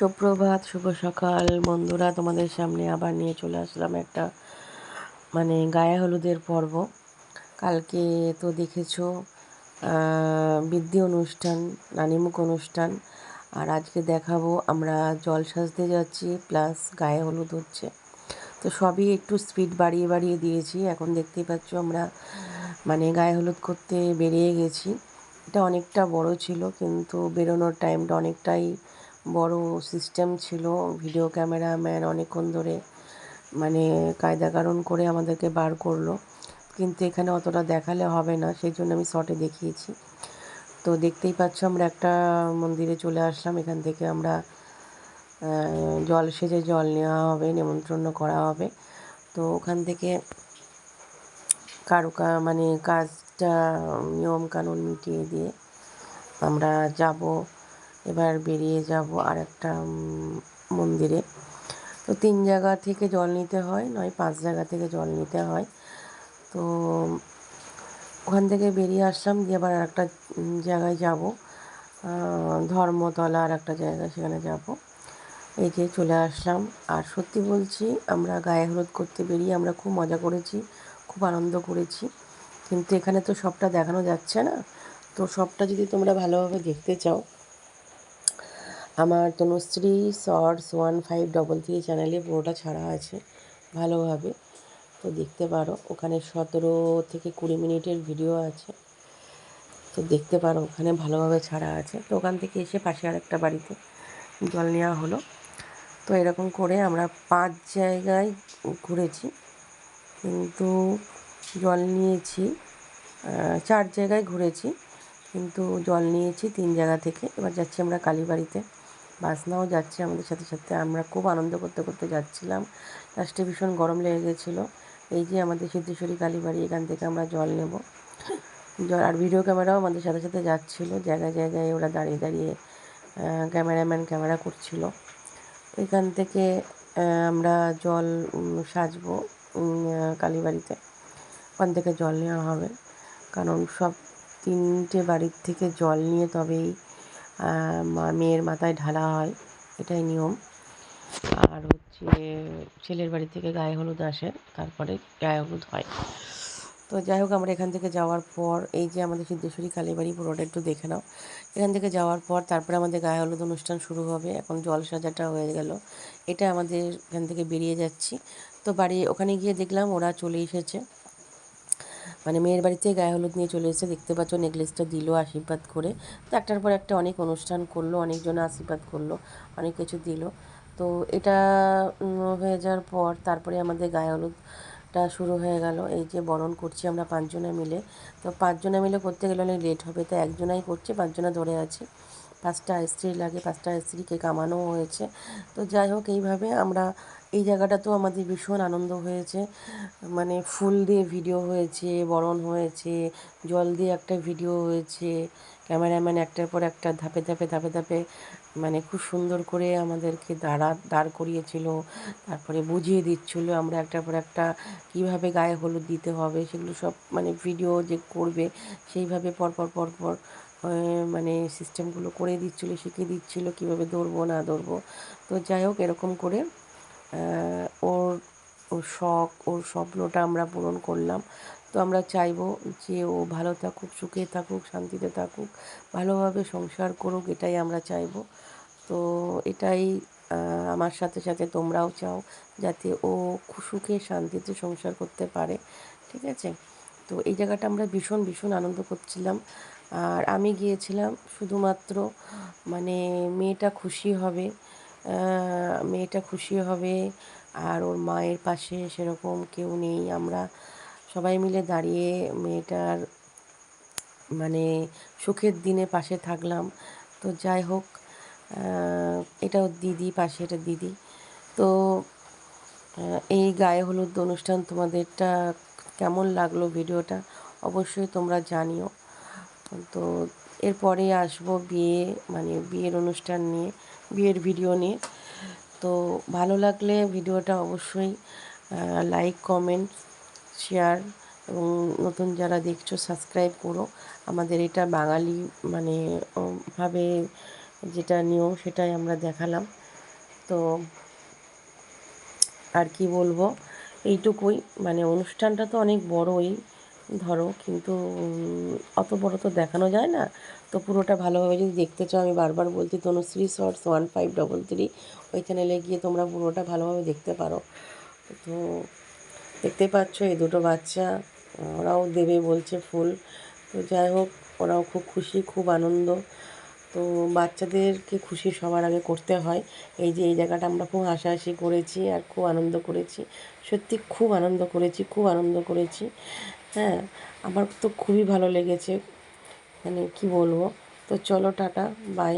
সুপ্রভাত, শুভ সকাল। বন্ধুরা, তোমাদের সামনে আবার নিয়ে চলে আসলাম একটা মানে গায়ে হলুদের পর্ব। কালকে তো দেখেছ বৃদ্ধি অনুষ্ঠান, নানিমুখ অনুষ্ঠান। আর আজকে দেখাবো, আমরা জল সাজতে যাচ্ছি, প্লাস গায়ে হলুদ হচ্ছে। তো সবই একটু স্পিড বাড়িয়ে বাড়িয়ে দিয়েছি। এখন দেখতেই পাচ্ছ আমরা মানে গায়ে হলুদ করতে বেরিয়ে গেছি। এটা অনেকটা বড় ছিল, কিন্তু বেরোনোর টাইমটা অনেকটাই বড় সিস্টেম ছিল ভিডিও ক্যামেরাম্যান অনেকক্ষণ ধরে মানে কায়দা কারণ করে আমাদেরকে বার করল। কিন্তু এখানে অতটা দেখালে হবে না, সেই জন্য আমি শর্টে দেখিয়েছি। তো দেখতেই পাচ্ছ আমরা একটা মন্দিরে চলে আসলাম, এখান থেকে আমরা জল সেজে জল নেওয়া হবে নেমন্ত্রণ করা হবে। তো ওখান থেকে কারও মানে কাজটা নিয়মকানুন মিটিয়ে দিয়ে আমরা যাব। এবার বেরিয়ে যাব আর একটা মন্দিরে। তো তিন জায়গা থেকে জল নিতে হয়, নয়, পাঁচ জায়গা থেকে জল নিতে হয়। তো ওখান থেকে বেরিয়ে আসলাম, দিয়ে আবার আর একটা জায়গায় যাব। ধর্মতলা আর একটা জায়গা সেখানে যাব। এই যে চলে আসলাম। আর সত্যি বলছি, আমরা গায়ে হলুদ করতে বেরিয়ে আমরা খুব মজা করেছি, খুব আনন্দ করেছি। কিন্তু এখানে তো সবটা দেখানো যাচ্ছে না। তো সবটা যদি তোমরা ভালোভাবে দেখতে চাও আমার Tanushree shorts one five, double three চ্যানেলে পুরোটা ছাড়া আছে ভালোভাবে। তো দেখতে পারো, ওখানে সতেরো থেকে কুড়ি মিনিটের ভিডিও আছে। তো দেখতে পারো, ওখানে ভালোভাবে ছাড়া আছে। তো ওখান থেকে এসে পাশে আরেকটা বাড়িতে জল নেওয়া হলো। তো এরকম করে আমরা পাঁচ জায়গায় ঘুরেছি। কিন্তু জল নিয়েছি চার জায়গায় ঘুরেছি। কিন্তু জল নিয়েছি তিন জায়গা থেকে। এবার যাচ্ছি আমরা কালীবাড়িতে। বাসনাও যাচ্ছে আমাদের সাথে সাথে। আমরা খুব আনন্দ করতে করতে যাচ্ছিলাম। লাস্টে ভীষণ গরম লেগে গেছিল। এই যে আমাদের সিদ্ধেশ্বরী কালীবাড়ি, এখান থেকে আমরা জল নেব। জল আর ভিডিও ক্যামেরাও আমাদের সাথে সাথে যাচ্ছিল। জায়গায় জায়গায় ওরা দাঁড়িয়ে দাঁড়িয়ে ক্যামেরাম্যান ক্যামেরা করছিল। এখান থেকে আমরা জল সাজবো কালীবাড়িতে। ওখান থেকে জল নেওয়া হবে। কারণ সব তিনটে বাড়ির থেকে জল নিয়ে তবেই মা, মেয়ের মাথায় ঢালা হয়, এটাই নিয়ম। আর হচ্ছে ছেলের বাড়ি থেকে গায়ে হলুদ আসে, তারপরে গায়ে হলুদ হয়। তো যাই হোক, আমরা এখান থেকে যাওয়ার পর, এই যে আমাদের সিদ্ধেশ্বরী কালীবাড়ি, পুরোটা একটু দেখে নাও। এখান থেকে যাওয়ার পর, তারপরে আমাদের গায়ে হলুদ অনুষ্ঠান শুরু হবে, এখন জল সাজাটা হয়ে গেল। এটা আমাদের এখান থেকে বেরিয়ে যাচ্ছি। তো বাড়ি, ওখানে গিয়ে দেখলাম ওরা চলে এসেছে। মানে মেয়ের বাড়িতে গায়ে হলুদ নিয়ে চলে এসে দেখতে পাচ্ছ নেকলেসটা দিল আশীর্বাদ করে। তো একটার পর একটা অনেক অনুষ্ঠান করল, অনেকজন আশীর্বাদ করল, অনেক কিছু দিল। তো এটা হয়ে যাওয়ার পর তারপরে আমাদের গায়ে হলুদটা শুরু হয়ে গেল। এই যে বরণ করছি আমরা পাঁচজনে মিলে। তো পাঁচজনে মিলে করতে গেলে অনেক লেট হবে, তো একজনাই করছে, পাঁচজনা ধরে আছে। পাঁচটা স্ত্রী লাগে, পাঁচটা স্ত্রীকে কামানোও হয়েছে। তো যাই হোক, এইভাবে আমরা এই জায়গাটাতেও আমাদের ভীষণ আনন্দ হয়েছে। মানে ফুল দিয়ে ভিডিও হয়েছে, বরণ হয়েছে, জল দিয়ে একটা ভিডিও হয়েছে, ক্যামেরাম্যান একটার পর একটা ধাপে ধাপে ধাপে ধাপে মানে খুব সুন্দর করে আমাদেরকে দাঁড়া, দাঁড় করিয়েছিল, তারপরে বুঝিয়ে দিচ্ছিল আমরা একটার পর একটা কীভাবে গায়ে হলুদ দিতে হবে, সেগুলো সব মানে ভিডিও যে করবে, সেইভাবে পরপর পরপর মানে সিস্টেমগুলো করে দিচ্ছিল, শিখিয়ে দিচ্ছিল কীভাবে দৌড়বো না দৌড়বো তো যাই হোক, এরকম করে ওর ওর শখ, ওর স্বপ্নটা আমরা পূরণ করলাম। তো আমরা চাইব যে ও ভালো থাকুক, সুখে থাকুক, শান্তিতে থাকুক, ভালোভাবে সংসার করুক, এটাই আমরা চাইব। তো এটাই আমার সাথে সাথে তোমরাও চাও, যাতে ও সুখে, শান্তিতে সংসার করতে পারে। ঠিক আছে? তো এই জায়গাটা আমরা ভীষণ ভীষণ আনন্দ করছিলাম। আর আমি গিয়েছিলাম শুধুমাত্র মানে মেয়েটা খুশি হবে মেয়েটা খুশি হবে আর ওর মায়ের পাশে সেরকম কেউ নেই। আমরা সবাই মিলে দাঁড়িয়ে মেয়েটার মানে সুখের দিনে পাশে থাকলাম। তো যাই হোক এটা ওর দিদি পাশে, এটা দিদি। তো এই গায়ে হলুদ অনুষ্ঠান তোমাদেরটা কেমন লাগল ভিডিওটা অবশ্যই তোমরা জানিও। তো এরপরে আসব বিয়ে মানে বিয়ের অনুষ্ঠান নিয়ে, বিয়ের ভিডিও নিয়ে। তো ভালো লাগলে ভিডিওটা অবশ্যই লাইক কমেন্ট শেয়ার এবং নতুন যারা দেখছ সাবস্ক্রাইব করো। আমাদের এটা বাঙালি মানে ভাবে যেটা নিয়ম সেটাই আমরা দেখালাম। তো আর কি বলব? এইটুকুই। মানে অনুষ্ঠানটা তো অনেক বড়ই। ধরো, কিন্তু অত বড় তো দেখানো যায় না। তো পুরোটা ভালোভাবে যদি দেখতে চাও, আমি বারবার বলছি Tanushree shorts one five double three ওই চ্যানেলে গিয়ে তোমরা পুরোটা ভালোভাবে দেখতে পারো। তো দেখতে পাচ্ছ, এই দুটো বাচ্চা, ওরাও দেবে বলছে ফুল। তো যাই হোক, ওরাও খুব খুশি, খুব আনন্দ। তো বাচ্চাদেরকে খুশি সবার আগে করতে হয়। এই যে, এই জায়গাটা আমরা খুব হাসাহাসি করেছি আর খুব আনন্দ করেছি। সত্যি খুব আনন্দ করেছি, খুব আনন্দ করেছি। হ্যাঁ আমার তো খুবই ভালো লেগেছে। মানে কি বলব? তো চলো টাটা বাই